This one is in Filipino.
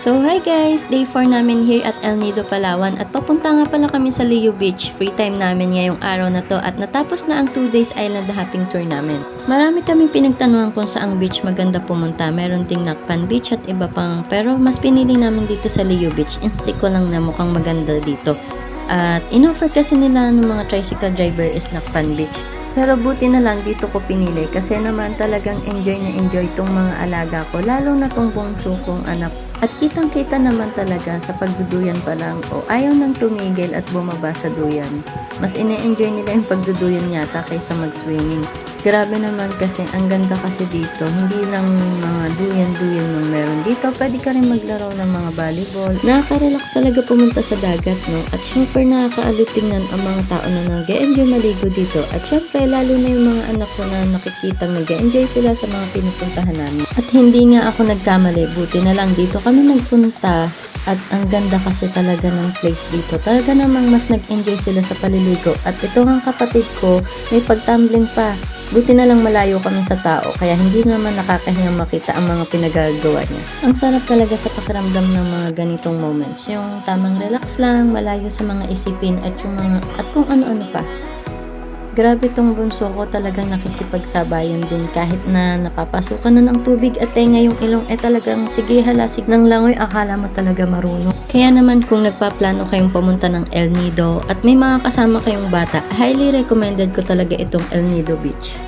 So hi guys! Day 4 namin here at El Nido, Palawan at papunta nga pala kami sa Leo Beach. Free time namin ngayong araw na to at natapos na ang 2 days island hopping tour namin. Marami kaming pinagtanungan kung saang beach maganda pumunta. Meron ding Nakpan Beach at iba pang pero mas pinili namin dito sa Leo Beach. Instinct ko lang na mukhang maganda dito. At inoffer kasi nila ng mga tricycle driver is Nakpan Beach. Pero buti na lang dito ko pinili kasi naman talagang enjoy na enjoy tong mga alaga ko lalo na tong bungso kong anak. At kitang kita naman talaga sa pagduduyan pa lang o ayaw nang tumigil at bumaba sa duyan. Mas ine-enjoy nila yung pagduduyan yata kaysa mag-swimming. Grabe naman kasi ang ganda kasi dito. Hindi lang mga duyan-duyan yung meron dito. Pwede ka rin maglaro ng mga volleyball. Nakaka-relax talaga pumunta sa dagat, no? At super nakakaalit tingnan ang mga tao na nag-enjoy maligo dito. At syempre, lalo na yung mga anak ko na nakikita nag-enjoy sila sa mga pinupuntahan namin. At hindi nga ako nagkamali. Buti na lang dito kami nagpunta at ang ganda kasi talaga ng place dito. Talaga namang mas nag-enjoy sila sa paliligo. At ito ang kapatid ko, may pagtumbling pa. Buti na lang malayo kami sa tao, kaya hindi naman nakakahiyang makita ang mga pinagagawa niya. Ang sarap talaga sa pakiramdam ng mga ganitong moments. Yung tamang relax lang, malayo sa mga isipin at yung mga, at kung ano-ano pa. Grabe tong bunso ko talagang nakikipagsabayan din kahit na napapasukan na ng tubig at tenga yung ilong eh talagang sige halasig ng langoy akala mo talaga marunong. Kaya naman kung nagpaplano kayong pumunta ng El Nido at may mga kasama kayong bata, highly recommended ko talaga itong El Nido Beach.